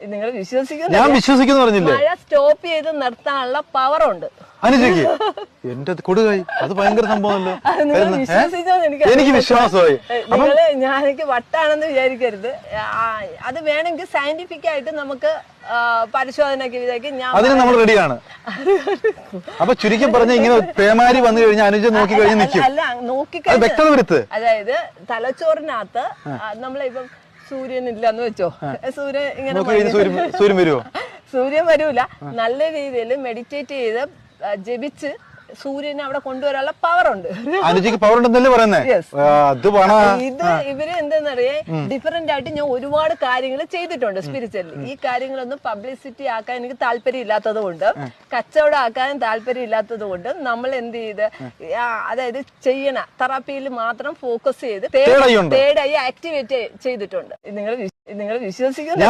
നിങ്ങൾ വിശ്വസിക്കുന്നു ഞാൻ വിശ്വസിക്കുന്നു പറഞ്ഞില്ലേ? മഴ സ്റ്റോപ്പ് ചെയ്ത് നിർത്താനുള്ള പവർ ഉണ്ട് അനുജയ്ക്ക്? എന്റെ കൊടുകായി അത് ഭയങ്കര സംഭവമല്ലോ? എനിക്ക് എനിക്ക് വിശ്വാസമായി. നിങ്ങൾ ഞാനെനിക്ക് വട്ടാണെന്ന് വിചാരിക്കരുത്. അത് വേണമെങ്കിൽ സയന്റിഫിക് ആയിട്ട് നമുക്ക് ആ, പരിശോധനയ്ക്ക് വിധേക്ക് ഞാൻ അതിന് നമ്മൾ റെഡിയാണ് അപ്പൊ ചുരുക്കി പറഞ്ഞ ഇങ്ങനെ പേമാരി വന്നു കഴിഞ്ഞാൽ അനുജ നോക്കി കഴിഞ്ഞ് നിൽക്കും അല്ല നോക്കി നോക്കിക്കഴിഞ്ഞ് വ്യക്തത വരുത്ത് അതായത് തലച്ചോറിനകത്ത് നമ്മളിപ്പം സൂര്യൻ ഇല്ലെന്ന് വെച്ചോ സൂര്യൻ ഇങ്ങനെ സൂര്യൻ വരൂല. നല്ല രീതിയിൽ മെഡിറ്റേറ്റ് ചെയ്ത് ജപിച്ച് സൂര്യനെ അവിടെ കൊണ്ടുവരാനുള്ള പവർ ഉണ്ട് അനുജിക്ക് പവർ ഉണ്ടെന്നല്ലേ പറയുന്നത് ഇത് ഇവർ എന്തെന്നറിയേ? ഡിഫറെന്റ് ആയിട്ട് ഞാൻ ഒരുപാട് കാര്യങ്ങൾ ചെയ്തിട്ടുണ്ട് സ്പിരിച്വലി ഈ കാര്യങ്ങളൊന്നും പബ്ലിസിറ്റി ആക്കാൻ എനിക്ക് താല്പര്യം ഇല്ലാത്തത് കൊണ്ട് കച്ചവടം ആക്കാൻ താല്പര്യം ഇല്ലാത്തത് കൊണ്ട് നമ്മൾ എന്ത് ചെയ്ത് അതായത് ചെയ്യണ തെറാപ്പിയിൽ മാത്രം ഫോക്കസ് ചെയ്ത് തേർഡ് ഐ ആക്ടിവേറ്റ് ചെയ്തിട്ടുണ്ട്. നിങ്ങൾ നിങ്ങൾ വിശ്വസിക്കുന്നു